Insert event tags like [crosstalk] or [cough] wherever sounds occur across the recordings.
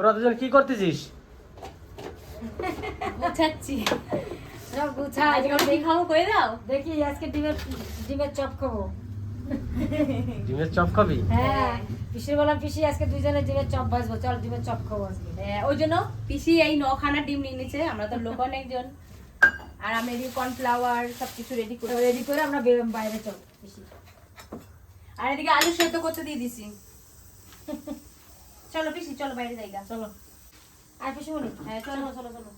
তোরা দুজন কি করতেছিস? গোছাচ্ছি। সব গুছা আজকে আমি খাব করে দাও? দেখি আজকে ডিমের ডিমের চপ খাব। ডিমের চপ খাবি? হ্যাঁ পিসির বললাম পিসি আজকে দুইজনে ডিমের চপ ভাজবো। চল ডিমের চপ খাব আজকে। হ্যাঁ, ওই জন্য পিসি এই নখানা ডিম নিয়ে নিচ্ছে আমরা তো লোক অনেকজন। আর আমি এদিকে কর্নফ্লাওয়ার সব কিছু রেডি করে রেডি করে আমরা বাইরে চল পিসি। আর এদিকে আলু সেদ্ধ করতে দিয়ে দিছি। চলো পিসি চলো বাইরে জায়গা চলো। আর পিসি বলি হ্যাঁ চলো। চলো চলো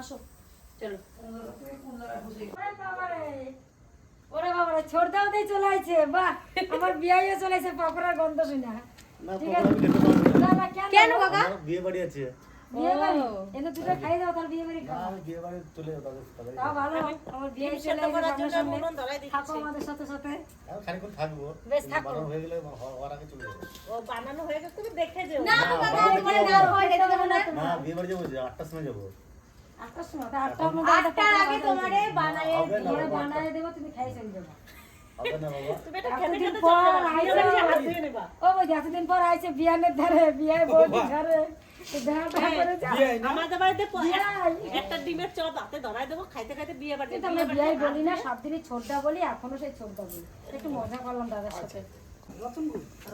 আসো। চলো। ওরে বাবা রে ছোট দাও দিয়ে চলে আইছে। বাহ আমার বিয়াইও চলে আইছে পকোড়ার গন্ধ শুনা। ঠিক আছে। কেন? কাকা? বিয়ে বাড়ি আছে। বিয়ে বাড়ি। এনে দুটো খাই দাও তাহলে বিয়ে বাড়ি খাও বিয়ে বাড়ি চলে যাব তাদের তাদের তাও ভালো আমার বিয়ে চলে আইছে সামনে সামনে থাকো আমাদের সাথে সাথে। আমি খানিকক্ষণ থাকব বেশ, থাকো। বানানো হয়ে গেলে হওয়ার আগে চলে যাব। না তো কাকা বাবা, তোমার না হয় এটা দেবো না না বিয়ে বাড়ি যাব যে আটটার সময় যাব। আটটার সময় আটটার মধ্যে আটটার আগে তোমারে বানায় তোমারে বানায় দেবো তুমি খাই চলে যাব। হবে না বাবা। এতদিন পর আইছে। ও বৌদি এতদিন পর আইছে বিয়ানের ধারে বিয়ায় বৌদি ধারে। আমাদের বাড়িতে একটা ডিমের চপ হাতে ধরাই দেবো খাইতে খাইতে বিয়ে বাড়িতে আমরা বিয়াই বলি না সব দিনই ছোটদা বলি এখনও সেই ছোটদা বলি। একটু মজা করলাম দাদার সাথে।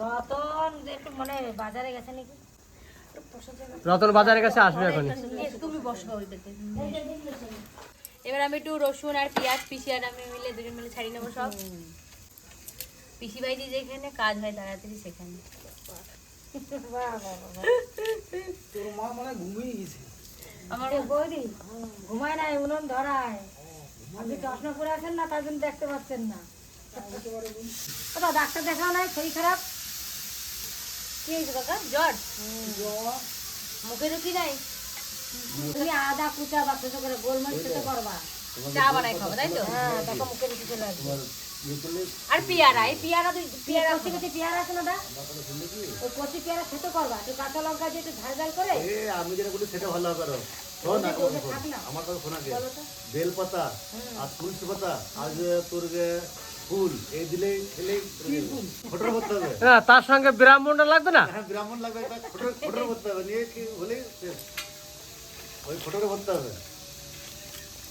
রতন একটু মানে বাজারে গেছে নাকি? রতন বাজারের কাছে আসবে এখনই। তুমি বসো ওইটাতে এবার আমি একটু রসুন আর পেঁয়াজ পিসি আর আমি মিলে দুজন মিলে ছাড়িয়ে নেব সব। পিসি ভাইজি যেখানে কাজ হয় তাড়াতাড়ি সেখানে। বাহ, বাহ, বাহ, বাহ। আমার বৌদি ঘুমায় নাই উনুন ধরায়। আপনি চশমা পরে আছেন না তার জন্য দেখতে পাচ্ছেন না। ওটা ডাক্তার দেখাও নাই শরীর খারাপ? কি হয়েছে কাকা? জ্বর? মুখে রুচি নাই? তুমি আদা কুচা বা করে গোলমরিচ ছোট করবা চা বানাই খাব তাই তো? হ্যাঁ দেখো মুখে রুচি চলে আসবে। আর পেয়ারা এই পেয়ারা পেয়ারা কচি কচি পেয়ারা আছে না দা? ওই কচি পেয়ারা খেতে করবা কাঁচা লঙ্কা দিয়ে একটু ঝাল ঝাল করে এ আমি যেটা বলি সেটা ভালো হবে আরও। শোন না কথা শোন। থাক না। আমার কথা শোনা গে বেল পাতা আর তুলসী পাতা আর তোর ফুল এই ফটোর করতে হবে। তার সঙ্গে ব্রাহ্মণটা লাগবে না? হ্যাঁ ব্রাহ্মণ লাগবে একটা ফটোর ফটোর করতে হবে নিয়ে কি ওই ফটোরে করতে হবে।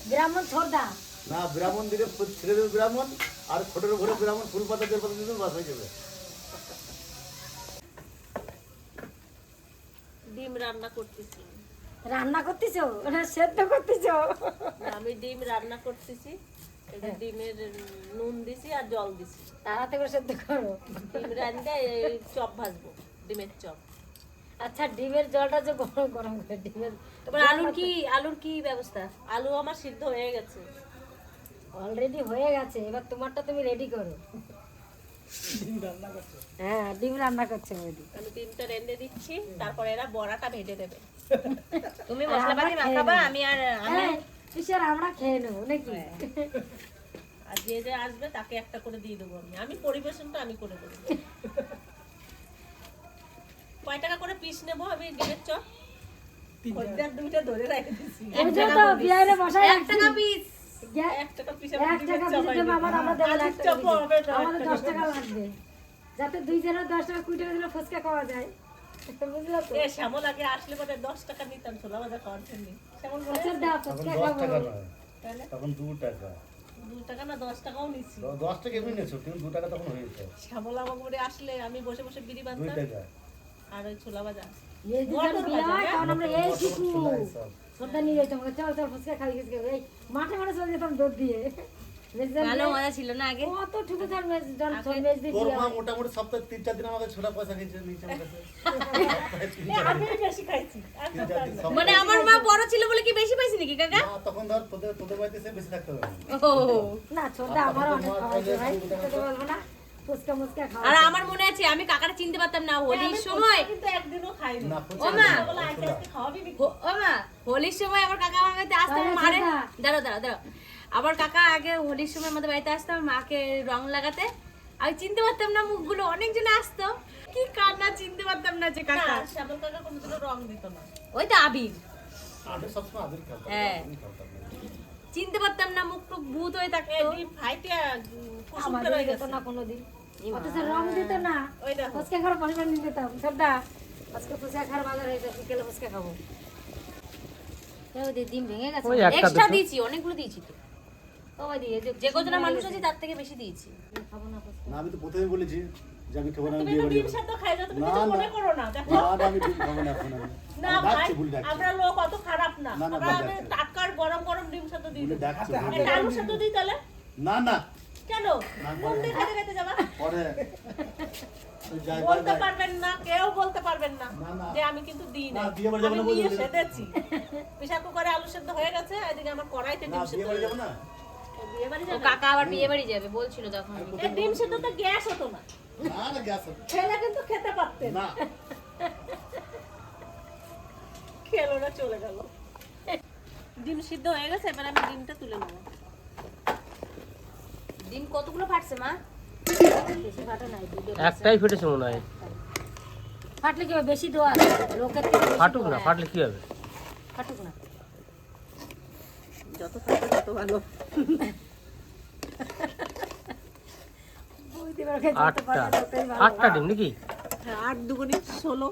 ব্রাহ্মণ ছোড়দা না ব্রাহ্মণ দিলে ছেড়ে দেবে ব্রাহ্মণ আর ফটোর ভরে ব্রাহ্মণ ফুল পাতা বেল পাতা দিলে বাস হয়ে যাবে। ডিম রান্না করতেছি। রান্না করতেছো? না সেদ্ধ করতেছো? আমি ডিম রান্না করতেছি। এটা ডিমের নুন দিছি আর জল দিছি। তাড়াতাড়ি করে সেদ্ধ করো। ডিম রান্না এই চপ ভাজবো ডিমের চপ। আচ্ছা ডিমের জলটা যে গরম গরম করে ডিমের তোমার আলুর কি আলুর কি ব্যবস্থা? আলু আমার সিদ্ধ হয়ে গেছে। অলরেডি হয়ে গেছে এবার তোমারটা তুমি রেডি করো। হ্যাঁ ডিম রান্না করছে বৌদি। আমি ডিমটা রেঁধে দিচ্ছি তারপরে এরা বড়াটা ভেজে দেবে। [laughs] তুমি মশলাপাতি মাখাবা আমি আর আমি হ্যাঁ কিসের আমরা খেয়ে নেব নাকি? আর যে যে আসবে তাকে একটা করে দিয়ে দেবো আমি। আমি পরিবেশনটা আমি করে দেবো। কয় টাকা করে পিস নেব আমি ডিমের চপ? খদ্দের দুইটা ধরে রেখে দিচ্ছি ওই যে তো বিয়ারে বসায় এক টাকা পিস যাতে দুই জনের দশ টাকা কুড়ি টাকা দিলে ফুচকা খাওয়া যায়। বুঝলো তো? এ শ্যামল আগে আসলে পরে দশ টাকা নিতাম ছোলা ভাজা খাওয়ার জন্য শ্যামল বলে আচ্ছা তখন দু টাকা। দু টাকা না দশ টাকাও নিচ্ছি। দশ টাকা এমনি নিয়েছো কিন্তু দু টাকা তখন হয়েছে। শ্যামল আমার করে আসলে আমি বসে বসে বিড়ি বাঁধতাম আর ওই ছোলা আমরা এই হিসাব। সন্ধ্যা নিয়ে যেতাম চল চল ফুচকা খাই ফুচকা এই মাঠে মাঠে চলে যেতাম দৌড় দিয়ে। ভালো মজা ছিল না আগে? কত ছোট ছোট মেজ জন ছোট মেজ দিয়ে তোর মা মোটামুটি সপ্তাহে তিন চার দিন আমাকে ছোলা পয়সা খেয়েছে নিচে আমার কাছে। তিন [laughs] এ, চার আমি বেশি খাইছি। আর তিন চার দিন মানে আমার মা বড় ছিল বলে কি বেশি পাইছি নাকি কাকা? তখন ধর তোদের তোদের বাড়িতে বেশি থাকতে হবে না। ও। না আমার অনেক ভাই বলব না। আর আমার মনে আছে আমি কাকাটা চিনতে পারতাম না হোলির সময় কিন্তু একদিনও খাইনি। না, ও মা বলে আজকে আজকে খাওয়াবি নাকি? হো- ও মা হোলির সময় আমার কাকা আমার বাড়িতে আসতো মারে আগে হোলির সময় আমাদের বাড়িতে আসতো আমার মাকে রং লাগাতে। আমি চিনতে পারতাম না মুখগুলো অনেকজন আসতো। কি কান্না চিনতে পারতাম না যে কাকা। শ্যামল কাকা কোনোদিনও রং দিত না। ওই তো আবির। হ্যাঁ। চিনতে পারতাম না মুখ টুক ভূত হয়ে থাকতো। ডিম ফাইটে না কোনোদিন। অথচ রং দিত না। ফুচকা খাওয়ার পরিমাণ দিতাম ছোটদা আজকে ফুচকা খাওয়ার বাজার হয়েছে বিকেলে ফুচকা খাব। ডিম ভেঙে গেছে। এক্সট্রা দিয়েছি অনেকগুলো দিয়েছি তো। ও দিয়ে যে যে কজনা মানুষ আছে তার থেকে বেশি দিয়েছি। খাব না না আমি তো প্রথমে বলেছি যে আমি খাব না আমি তুমি বিয়ে বাড়ি ডিম। সেদ্ধ খাই যাও তুমি না, কিছু মনে করো না দেখো। না না, আমি ডিম খাব না এখন না ভাই আমরা লোক অত খারাপ না। না, না, আমরা ডাকছে। গরম গরম ডিম সেদ্ধ দিই। ডাকছি আলু। সেদ্ধ দিই তাহলে? না না কেন? খেতে খেতে যাবা? পরে। বলতে পারবেন না কেউ বলতে পারবেন না। যে আমি কিন্তু দিই না না, বিয়ে বাড়ি যাব আমি নিয়ে আলু সেদ্ধ হয়ে গেছে এদিকে আমার কড়াইতে ডিম বিয়ে সেদ্ধ যাবে কাকা আবার বিয়ে বাড়ি যাবে বলছিল তখন এই ডিম সেদ্ধ তো গ্যাস হতো না। না না গ্যাস হবে। খেলে কিন্তু খেতে পারতেন। না। খেলো না চলে গেল। ডিম সিদ্ধ হয়ে গেছে এবার আমি ডিমটা তুলে নেব। ডিম কতগুলো ফাটছে মা? বেশি ফাটে নাই একটাই ফেটেছে মনে হয়। ফাটলে কি হবে? বেশি দোয়া লোকের থেকে ফাটুক না ফাটলে কি হবে? ফাটুক না। যত থাকে তত ভালো। আটটা। আটটা ডিম নাকি? হ্যাঁ আট দুগুনি ষোলো।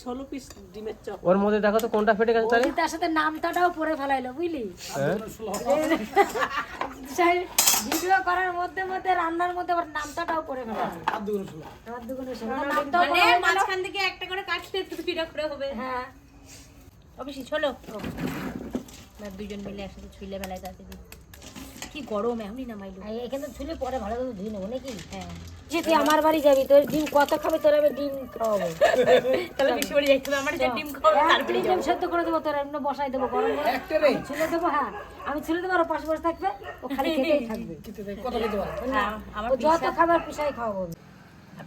ষোলো পিস ডিমের চপ। ওর মধ্যে দেখো তো কোনটা ফেটে গেছে তার সাথে নামটাটাও পরে ফেলাইলো বুঝলি? হ্যাঁ। ভিডিও করার মধ্যে মধ্যে রান্নার মধ্যে আবার নামটাও করে ফেলা আর শোনা আর শোনা মানে মাঝখান থেকে একটা করে কাটলে দুইটা করে হবে। হ্যাঁ। অবশ্যই চলো। না দুজন মিলে একসাথে ছুইলে বেলায় তাড়াতাড়ি কি গরম এমনি না মাইলো আর এখানে ছুলে পরে ভালো করে ধুয়ে নেব নাকি? হ্যাঁ। যে তুই আমার বাড়ি যাবি তোর ডিম কত খাবে তোর আমি ডিম খাওয়াবো। তাহলে বেশি বাড়ি যাইতে হবে আমার যে ডিম খাব এক তারপরে ডিম সেদ্ধ করে দেবো তোর এমনি বসাই দেবো গরম করে ছুলে দেবো হ্যাঁ আমি ছুলে দেবো আর পাশে বসে থাকবে ও খালি খেতেই থাকবে। হ্যাঁ, আমার যত খাবার পিসাই খাওয়াবো।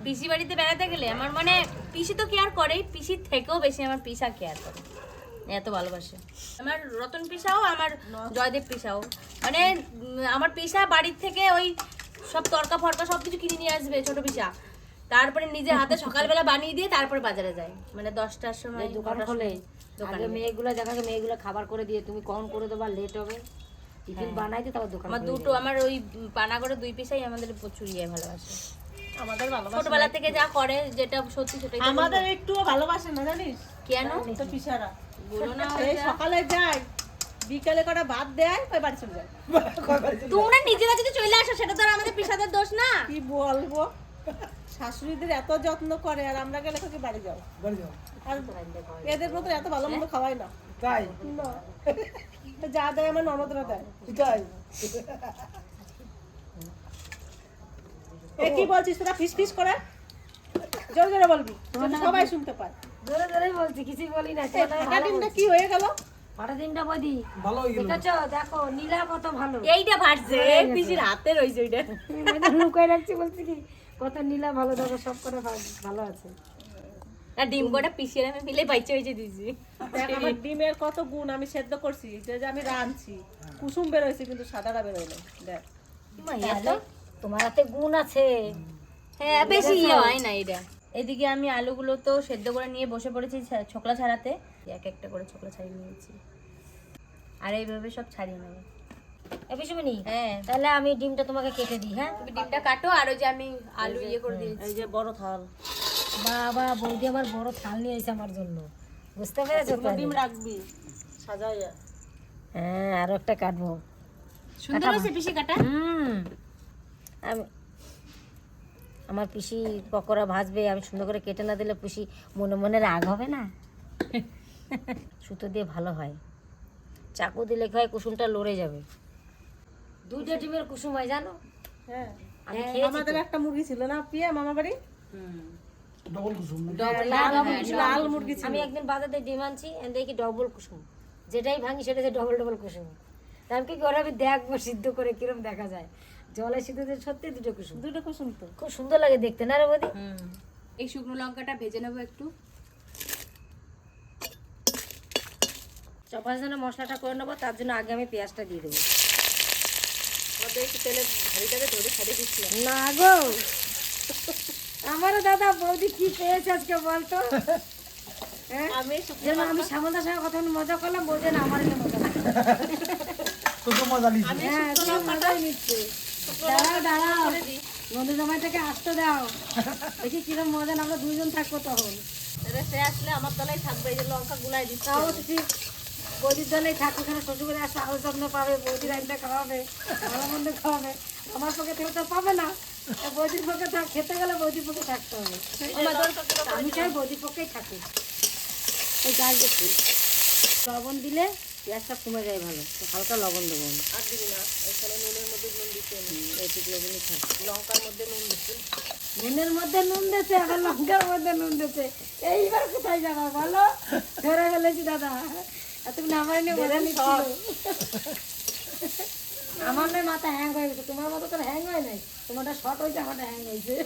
পিসি বাড়িতে বেড়াতে গেলে আমার মানে পিসি তো কেয়ার করে পিসির থেকেও বেশি আমার পিসা কেয়ার করে। এত ভালোবাসে। আমার রতন পিসাও আমার জয়দেব পিসাও। মানে আমার পিসা বাড়ির থেকে ওই সব তরকা ফরকা সব কিছু কিনে নিয়ে আসবে ছোট পিসা। তারপরে নিজে হাতে সকালবেলা বানিয়ে দিয়ে তারপরে বাজারে যায়। মানে দশটার সময় দোকান খোলে। আগে মেয়েগুলো মেয়েগুলো খাবার করে দিয়ে তুমি কখন করে দেবা লেট হবে। টিফিন বানাইতে তারপর দোকান আমার দুটো আমার ওই পানাগড়ে দুই পিসাই আমাদের প্রচুর ইয়ে ভালোবাসে। আমাদের ভালোবাসা ছোটবেলা থেকে যা করে যেটা সত্যি সেটাই আমাদের একটুও ভালোবাসে না জানিস? কেন? তো পিসারা। বলো না সকালে যায় বিকালে কটা ভাত দেয় কই বাড়ি চলে যায়। তোমরা নিজেরা যদি চলে আসো সেটা তো আর আমাদের পিসাদের দোষ না। কি বলব? শাশুড়িদের এত যত্ন করে আর আমরা গেলে কি বাড়ি যাও আর এদের মতো এত ভালো মতো খাওয়াই না। তাই? না। যা দেয় আমার ননদরা দেয়। তাই? এ কি বলছিস তোরা? ফিস ফিস করে? জোরে জোরে বলবি সবাই শুনতে পায়। ধরে ধরেই বলছি কিছুই বলি না কি হয়ে গেল? পাটা ডিমটা বদি। ভালো হয়ে গেল। দেখেছ? দেখো নীলা কত ভালো। এইটা ভাটছে এই পিসির হাতে রয়েছে ওইটা। আমি লুকাই রাখছি বলছি কি কত নীলা ভালো দেখো সব করে ভালো আছে। আর ডিম কটা পিসির আমি মিলে বাইচে বাইচে দিয়েছি। আমার ডিমের কত গুণ আমি সেদ্ধ করছি যে যে আমি রাঁধছি। কুসুম বেরোইছে কিন্তু সাদাটা বেরোয়নি দেখ। তোমার হাতে গুণ আছে। হ্যাঁ বেশি ইয়ে হয় না এটা। এদিকে আমি আলুগুলো তো সেদ্ধ করে নিয়ে বসে পড়েছি ছা- ছোকলা ছাড়াতে। এক একটা করে ছোকলা ছাড়িয়ে নিয়েছি। আর এইভাবে সব ছাড়িয়ে নেব। এ পিসুমনি হ্যাঁ। তাহলে আমি ডিমটা তোমাকে কেটে দিই হ্যাঁ? তুমি ডিমটা কাটো আর ওই যে আমি আলু ইয়ে করে দিয়েছি। এই যে বড় থাল। বাবা বৌদি আমার বড় থাল নিয়ে এসে আমার জন্য। বুঝতে পেরেছ তো ডিম রাখবি সাজাইয়া হ্যাঁ আরও একটা কাটবো। সুন্দর হয়েছে পিসি কাটা? হুম। আমি আমার পিসি পকোড়া ভাজবে আমি সুন্দর করে কেটে না দিলে পিসি মনে মনে রাগ হবে না? [laughs] সুতো দিয়ে ভালো হয়। চাকু দিলে কি হয় কুসুমটা লড়ে যাবে। দুইটা ডিমের কুসুম হয় জানো? হ্যাঁ। আমি খেয়েছি আমাদের একটা মুরগি ছিল না পিয়া মামা বাড়ি? ডবল কুসুম লাল মুরগি ছিল আমি একদিন বাজারে ডিম আনছি দেখি ডবল কুসুম। যেটাই ভাঙি সেটা ডবল ডবল কুসুম। আমি কি করে আমি দেখব সিদ্ধ করে কিরম দেখা যায়? জলে সিদ্ধ দিয়ে সত্যি দুটো কুসুম। দুটো কুসুম তো। খুব সুন্দর লাগে দেখতে না রে বৌদি? এই শুকনো লঙ্কাটা ভেজে নেব একটু। চপার জন্য মশলাটা করে নেব তার জন্য আগে আমি পেঁয়াজটা দিয়ে দেবো। না গো। আমারও দাদা বৌদি কি পেয়েছে আজকে বলতো? হ্যাঁ? আমি শ্যামলদার সঙ্গে কথা বলে মজা করলাম বলছে না আমার মজা মজা হ্যাঁ মজাই নিচ্ছে দাঁড়াও দাঁড়াও। বন্ধু জামাই আসতে দাও। দেখি কিরম মজা আমরা দুইজন থাকব তখন। এবার সে আসলে আমার তলায় থাকবে এই যে লঙ্কা গুলাই দিচ্ছে। ঠিক। বৌদির জন্যই থাকুক এখানে শ্বশুর করে আসলে আলো যত্ন পাবে বৌদির আইনটা খাওয়াবে ভালো মন্দ খাওয়াবে। আমার পক্ষে থেকে তো পাবে না। বৌদির পক্ষে থাক খেতে গেলে বৌদির পক্ষে থাকতে হবে। আমি চাই বৌদির পক্ষেই এই গাছ দেখি লবণ দিলে পেঁয়াজটা কমে যায় ভালো। তো হালকা লবণ দেবো আমি। আর দিবি না এখানে নুনের মধ্যে নুন দিচ্ছে এইটুকু লবণই থাক। লঙ্কার মধ্যে নুন দিচ্ছে নুনের মধ্যে নুন দিয়েছে আবার লঙ্কার মধ্যে নুন দিয়েছে এইবার কোথায় যাব বলো? ধরে ফেলেছি দাদা। আর তুমি নিয়ে মজা [laughs] আমার নয় মাথা হ্যাং হয়ে গেছে তোমার মতো তো হ্যাং হয় নাই। তোমারটা শর্ট হয়েছে আমারটা হ্যাং হয়েছে। [laughs]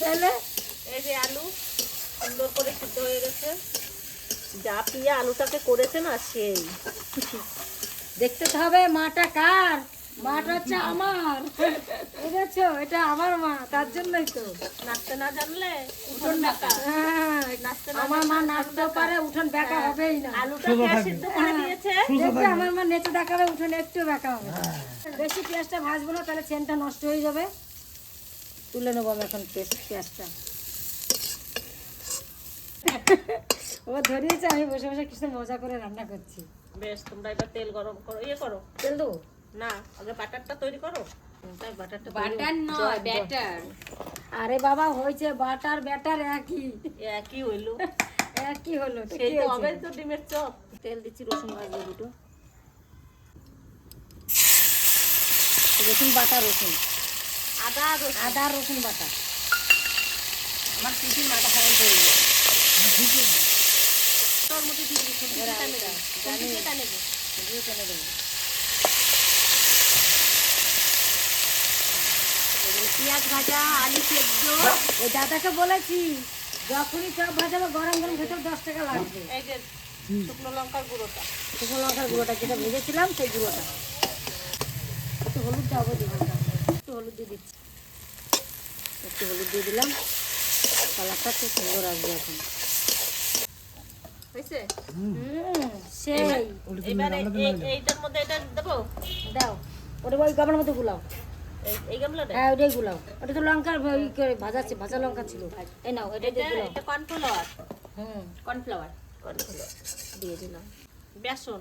তাহলে? এই যে আলু সুন্দর করে সিদ্ধ হয়ে গেছে। যা পিয়া আলুটাকে করেছে না সেই। দেখতে তো হবে মাটা কার। মাটা হচ্ছে আমার। বুঝেছ এটা আমার মা তার জন্যই তো। নাচতে না জানলে উঠোন বেকা হ্যাঁ, আমার মা নাচতেও পারে উঠোন বেঁকা হবেই না। আলুটাকে আর সিদ্ধ করে দিয়েছে। দেখবে আমার মা নেচে দেখাবে উঠোনে একটু বেঁকা হবে। বেশি পেঁয়াজটা ভাজবো না তাহলে চেনটা নষ্ট হয়ে যাবে। তুলে নেব আমি এখন পেঁয়াজটা। ও ধরিয়েছে আমি বসে বসে কিছু মজা করে রান্না করছি। বেশ তোমরা এবার তেল গরম করো ইয়ে করো। তেল দেবো? না আগে বাটারটা তৈরি করো। বাটারটা বাটার নয় ব্যাটার। আরে বাবা হয়েছে বাটার ব্যাটার একই। একই হইল। একই হলো সেই তো হবে তো ডিমের চপ। তেল দিচ্ছি রসুন ভাজবো দুটো। রসুন বাটা রসুন। আদা রসুন। আদা রসুন বাটা। আমার পিসির মাথা খারাপ হয়ে গেছে তোর মধ্যে দিয়ে দিবি সবজি কেটে নেবে সবজি কেটে নেবে দিয়ে টেনে দেবো এগুলো পেঁয়াজ ভাজা আলু সেদ্ধ। ওই দাদাকে বলেছি যখনই চপ ভাজাবো গরম গরম ভেতর দশ টাকা লাগবে। এই যে শুকনো লঙ্কার গুঁড়োটা। শুকনো লঙ্কার গুঁড়োটা যেটা ভেজেছিলাম সেই গুঁড়োটা। একটু হলুদ দিলাম একটু হলুদ দিয়ে দিচ্ছি। একটু হলুদ দিয়ে দিলাম। কালারটা খুব সুন্দর আসবে এখন। সেই। এইটার মধ্যে এটা দেবো? দাও। ওটা ওই গামলার মধ্যে গুলাও। এই- গামলাটা? হ্যাঁ ওটাই গুলাও। ওটা তো লঙ্কার করে ভাজা ভাজা লঙ্কা ছিল। এই নাও এটা দিয়ে গুলাও এটা কর্নফ্লাওয়ার। হুম। কর্নফ্লাওয়ার। কর্নফ্লাওয়ার। দিয়ে দিলাম। বেসন।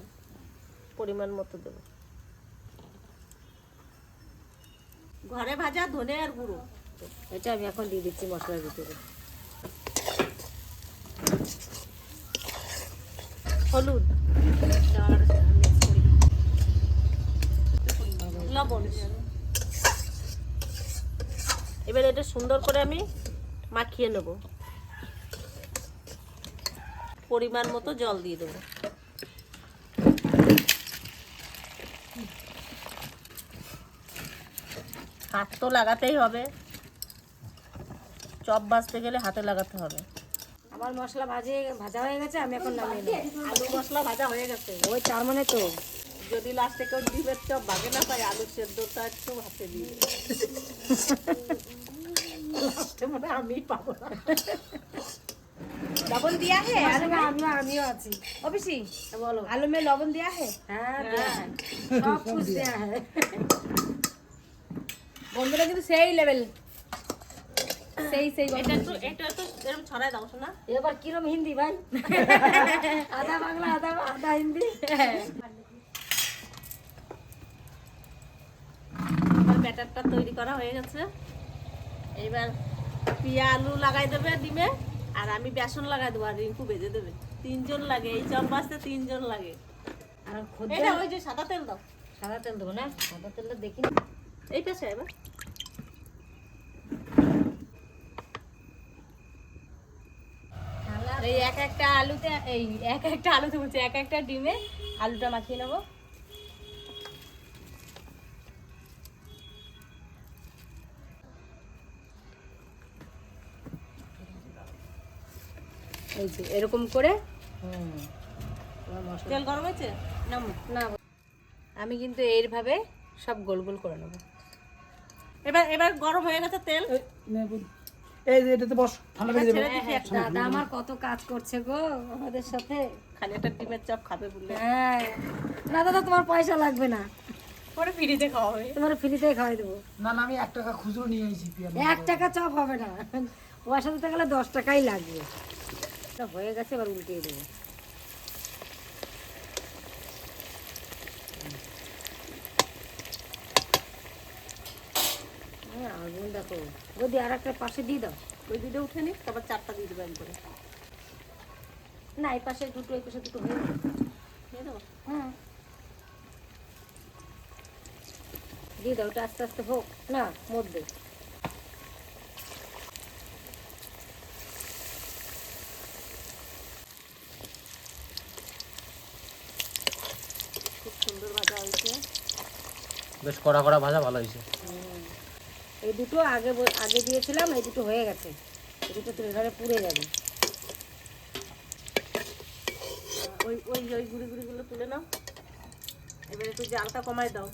পরিমাণ মতো দেবো। ঘরে ভাজা ধনে আর গুঁড়ো। এটা আমি এখন দিয়ে দিচ্ছি মশলার ভিতরে। হলুদ। লবণ। এবার এটা সুন্দর করে আমি মাখিয়ে নেব। পরিমাণ মতো জল দিয়ে দেবো। হাত তো লাগাতেই হবে। চপ ভাজতে গেলে হাতে লাগাতে হবে। আমার মশলা ভাজে ভাজা হয়ে গেছে আমি এখন নামিয়ে নেব। আলু মশলা ভাজা হয়ে গেছে। ওই চার মানে তো। যদি লাস্টে কেউ ডিমের চপ ভাগে না পাই আলু সেদ্ধটা একটু হাতে দিয়ে আমি পাবো লবণ দিয়া হে? আরে আমিও আছি। হ্যাঁ, বলো। আলু মে লবণ দিয়া হে? হ্যাঁ, হ্যাঁ। সব দিয়া হে। বন্ধুরা কিন্তু সেই লেভেল সেই এবার কিরম হিন্দি ভাই? [laughs] আধা বাংলা আধা আধা হিন্দি। হ্যাঁ। ব্যাটারটা তৈরি করা হয়ে গেছে। এইবার পিয়া আলু লাগাই দেবে ডিমে আর আমি বেসন লাগাই দেবো আর রিঙ্কু বেজে দেবে। তিনজন লাগে এই চপ বাজতে তিনজন লাগে। আর এটা ওই যে সাদা তেল দাও। সাদা তেল দেবো না সাদা তেলটা দেখি এই পেছে এবার। এই এক একটা আলুতে এই এক একটা আলুতে বলছি এক একটা ডিমে আলুটা মাখিয়ে নেব। এই যে এরকম করে। তোমার তেল গরম হয়েছে? না আমি কিন্তু এইভাবে সব গোল গোল করে নেব। এবার এবার গরম হয়ে গেছে তেল। এই, নে, বল। এই যে এটাতে বস ঠান্ডা করে দেবে ছেড়ে দিচ্ছি একটা। দাদা আমার কত কাজ করছে গো আমাদের সাথে। খালি একটা ডিমের চপ খাবে বললে। হ্যাঁ। না দাদা তোমার পয়সা লাগবে না। পরে ফ্রিতে খাওয়াবে। তোমার ফ্রিতে খাওয়াই দেবো। না না আমি এক টাকা খুচরো নিয়ে এসেছি এক টাকা চপ হবে না। পয়সা দিতে গেলে দশ টাকাই লাগবে। এটা হয়ে গেছে, এবার উল্টিয়ে দেবো। আগুন দেখো। বৌদি আর একটা পাশে দিয়ে দাও, ওই দুটো উঠে নি, তারপর চারটা দিয়ে দেবেন করে না, এই পাশে দুটো, এই পাশে দুটো হয়ে দিয়ে দেবো? হ্যাঁ দিয়ে দাও, ওটা আস্তে আস্তে হোক। না মধ্যে খুব সুন্দর ভাজা হয়েছে বেশ কড়া কড়া ভাজা ভালো হয়েছে। এই দুটো আগে ব- আগে দিয়েছিলাম এই দুটো হয়ে গেছে। এই দুটো তুলে ধরে পুড়ে যাবে। ওই ওই ওই গুড়ি গুড়িগুলো তুলে নাও। এবার একটু জালটা কমাই দাও।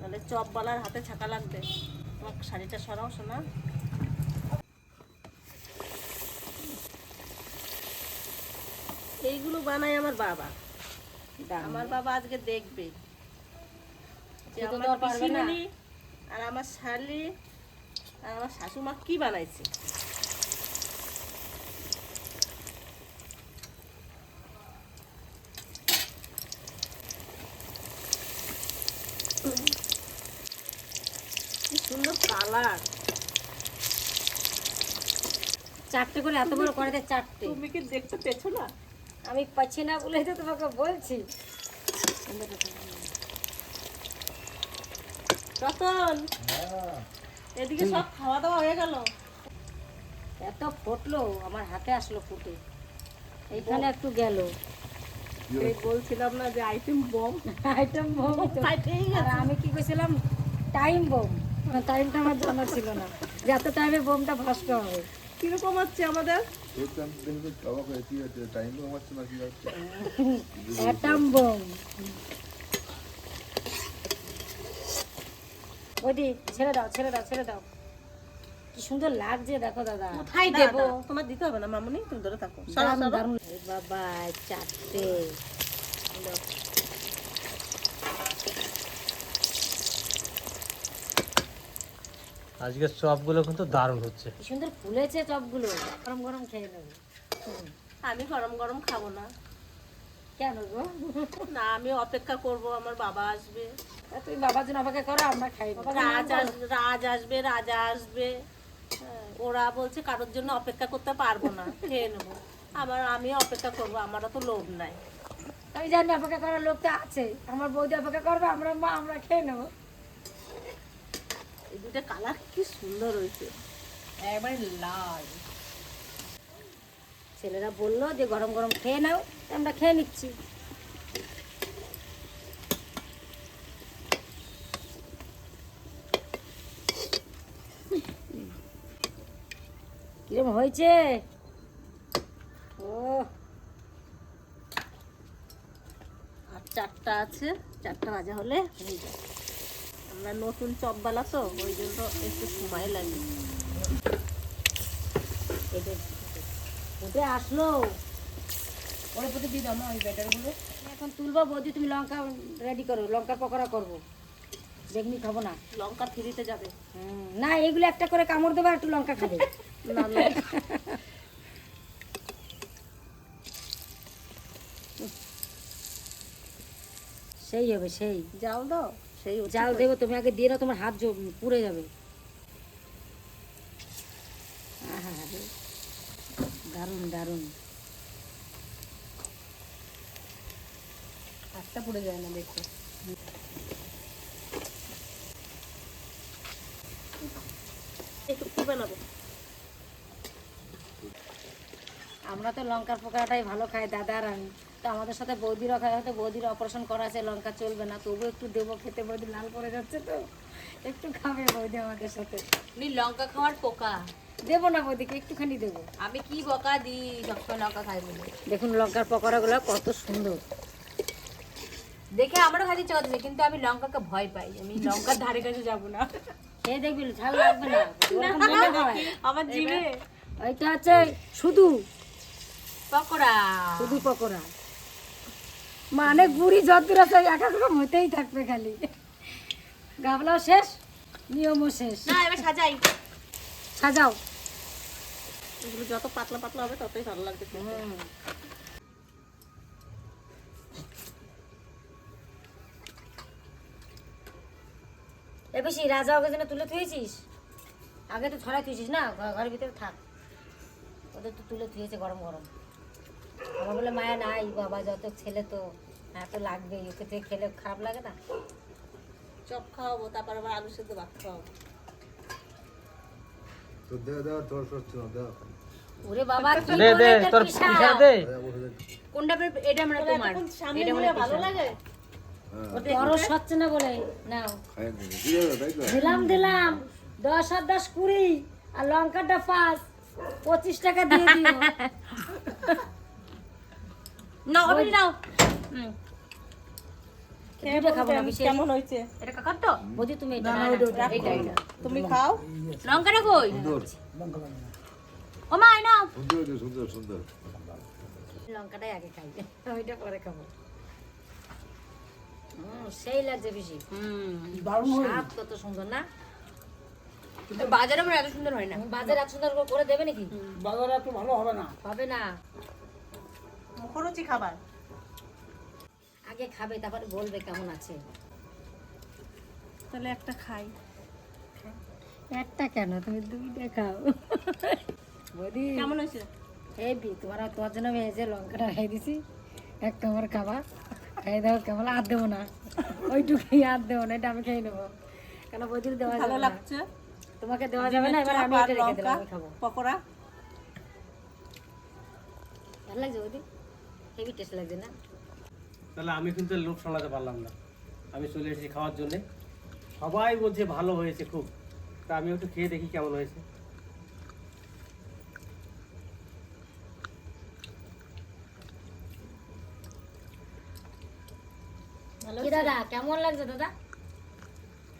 নাহলে চপ বালার হাতে ছাকা লাগবে। তোমার শাড়িটা সরাও শোনা এইগুলো বানায় আমার বাবা। আমার বাবা আজকে দেখবে। আমার আর পিসিমণি আর আমার শালি আর আমার শাশুমা কি বানাইছে? কি সুন্দর কালার। চারটে করে এত বড় কড়াইতে চারটে। তুমি কি দেখতে পেছো না আমি পাচ্ছি না বলে তো তোমাকে বলছি। রতন এদিকে সব খাওয়া দাওয়া হয়ে গেল। এত ফুটলো আমার হাতে আসলো ফুটে। এইখানে একটু গেল। এই বলছিলাম না যে আইটেম বম। আইটেম বম আমি কি কইছিলাম? Time bomb. টাইমটা আমার জানা ছিল না। যে এত টাইমে বোমটা ফাস্ট হবে। কীরকম হচ্ছে আমাদের? Atom bomb. ওদি ছেড়ে দাও ছেড়ে দাও ছেড়ে দাও। কি সুন্দর লাগছে দেখো দাদা। কোথায় দেবো? তোমার দিতে হবে না মামুনি তুমি ধরে থাকো। সরো, সরো। বাবা চারটে। আজকের চপগুলো কিন্তু দারুণ হচ্ছে। সুন্দর ফুলেছে চপগুলো। গরম গরম খেয়ে নেব। আমি গরম গরম খাব না। কেন গো? না আমি অপেক্ষা করব আমার বাবা আসবে। তুমি বাবার জন্য অপেক্ষা করো আমরা খাই। রাজ আসবে রাজ আসবে রাজা আসবে। হ্যাঁ, ওরা বলছে কারোর জন্য অপেক্ষা করতে পারব না খেয়ে নেব। আবার আমি অপেক্ষা করব আমারও তো লোভ নাই। আমি জানি অপেক্ষা করার লোক তো আছে। আমার বৌদি অপেক্ষা করবে আমরা মা আমরা খেয়ে নেব। এই দুটো কালার কি সুন্দর হয়েছে। একবারে লাল। ছেলেরা বলল যে গরম গরম খেয়ে নাও আমরা খেয়ে নিচ্ছি। কিরম হয়েছে? ও। আর চারটা আছে, চারটা ভাজা হলে হয়ে যাবে আমরা নতুন চপবালা তো, ওই জন্য একটু সময় লাগে। ফুটে আসলো। পরে পরে দিয়ে না ওই ব্যাটারগুলো। এখন তুলবো, বৌদি, তুমি লঙ্কা রেডি করো, লঙ্কা পকোড়া করব। বেগনি খাব না। লঙ্কা ফ্রিতে যাবে। না এগুলো একটা করে কামড় দেবো একটু লঙ্কা খাবে। সেই হবে সেই। যাও দাও সেই জাল দেবো তুমি আগে দিয়ে দাও তোমার হাত পুড়ে যাবে। দারুণ দারুণ। হাতটা পুড়ে যায় না দেখো একটু কি বানাবো আমরা তো লঙ্কার পোকাটাই ভালো খায় দাদা আর আমি। তো আমাদের সাথে বৌদির খাই হয়তো বৌদির অপারেশন করা আছে লঙ্কা চলবে না তবু একটু দেবো খেতে বৌদি লাল পড়ে যাচ্ছে তো। একটু খাবে বৌদি আমাদের সাথে। উনি লঙ্কা খাওয়ার পোকা। দেবো না বৌদিকে একটুখানি দেবো। আমি কি বকা দিই? সবসময় লঙ্কা খাই বলে। দেখুন লঙ্কার পকোড়াগুলো কত সুন্দর। দেখে আমারও খাইতে ইচ্ছা কিন্তু আমি লঙ্কাকে ভয় পাই। আমি লঙ্কার ধারে কাছে যাব না। খেয়ে দেখবি ঝাল লাগবে না। আমার জিভে। ওইটা হচ্ছে শুধু পকোড়া। শুধু পকোড়া। মানে গুড়ি যতদূর আছে এক এক রকম হতেই থাকবে খালি। গাবলাও শেষ নিয়মও শেষ। না এবার সাজাই। সাজাও। এগুলো যত পাতলা পাতলা হবে ততই ভালো লাগবে খেতে। এ বেশি রাজা ওকে জন্য তুলে থুয়েছিস? আগে তো ছড়াই থুয়েছিস না? ঘ- ঘরের ভিতরে থাক। ওদের তো তুলে থুয়েছে গরম গরম। আমার বলে মায়া নাই বাবা যত ছেলে তো হ্যাঁ তো লাগবেই। ওকে থেকে খেলে খারাপ লাগে না? চপ খাওয়াবো তারপর আবার আলু সেদ্ধ ভাত খাওয়াবো। তোর সচ্ছ ওরে বাবা কি দে বলে দে তোর পিঠা দে। কোনটা এটা মানে তোমার এটা মানে ভালো লাগে? খরচ হচ্ছে না বলে? নাও। দিলাম দিলাম। দশ আর দশ কুড়ি আর লঙ্কাটা পাঁচ। পঁচিশ টাকা দিয়ে দিও। [laughs] নাও আপনি নাও। হুম। খাব না, বলবেন বিশেষ। কেমন হয়েছে? এটা কাকার তো? বৌদি তুমি এটা নাও। ওইটা, ওইটা। এইটা এইটা। তুমি খাও। লঙ্কাটা কই ও মা নাও। সুন্দর সুন্দর সুন্দর। লঙ্কাটাই আগে খাই ওইটা পরে খাব। সেই লাগছে বেশি। স্বাদ কত সুন্দর না। বাজারে আমার এত সুন্দর হয় না। বাজার এত সুন্দর করে- করে দেবে নাকি? বাজারে এত ভালো হবে না। হবে না। মুখরুচি খাবার। আগে খাবে তারপরে বলবে কেমন আছে। তাহলে একটা খাই। একটা কেন? তুমি দুইটা খাও। বৌদি কেমন হয়েছে? হেবি তোমার আর তোমার জন্য আমি এই যে লঙ্কাটা খাই দিছি এক কামড় খাবা। খাই দাও কেমন? আর দেবো না। ওইটুকুই আর দেবো না এটা আমি খেয়ে নেব। কেন বৌদির দেওয়া ভালো যাবে লাগছে। তোমাকে দেওয়া যাবে না এবার আমি এটা রেখে দিলাম আমি খাব। পকোড়া। ভালো লাগছে বৌদি? হেভি টেস্ট লাগছে না? তাহলে আমি কিন্তু আর লোভ সামলাতে পারলাম না। আমি চলে এসেছি খাওয়ার জন্যে। সবাই বলছে ভালো হয়েছে খুব। তা আমি একটু খেয়ে দেখি কেমন হয়েছে? কি দাদা কেমন লাগছে দাদা?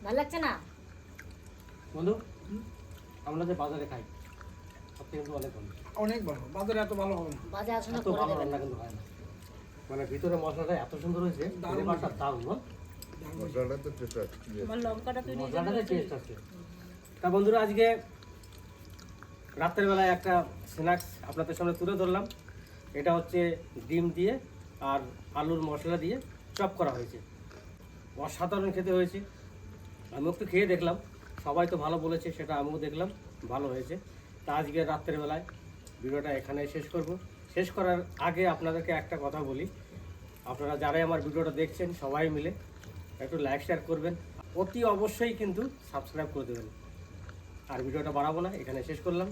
ভালো লাগছে না? বন্ধু আমরা যে বাজারে খাই। কিন্তু অনেক ভালো। অনেক ভালো। বাজারে এত ভালো হবে না। বাজার আসলে এত ভালো রান্না কিন্তু হয় না। মানে ভিতরে মশলাটা এত সুন্দর হয়েছে ফ্লেভারটা দারুণ মশলাটা তো টেস্ট আছে। আমার লঙ্কাটা তুই নিজে টেস্ট আছে। তা বন্ধুরা আজকে রাত্রের বেলায় একটা স্ন্যাক্স আপনাদের সামনে তুলে ধরলাম। এটা হচ্ছে ডিম দিয়ে আর আলুর মশলা দিয়ে চপ করা হয়েছে। অসাধারণ খেতে হয়েছে। আমিও একটু খেয়ে দেখলাম। সবাই তো ভালো বলেছে সেটা আমিও দেখলাম। ভালো হয়েছে। তা আজকে রাত্রের বেলায় ভিডিওটা এখানে শেষ করব। শেষ করার আগে আপনাদেরকে একটা কথা বলি। আপনারা যারাই আমার ভিডিওটা দেখছেন, সবাই মিলে একটু লাইক শেয়ার করবেন। অতি অবশ্যই কিন্তু সাবস্ক্রাইব করে দেবেন। আর ভিডিওটা বাড়াবো না, এখানে শেষ করলাম।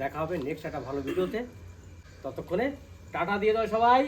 দেখা হবে নেক্সট একটা ভালো ভিডিওতে। ততক্ষণে টাটা দিয়ে দাও সবাই।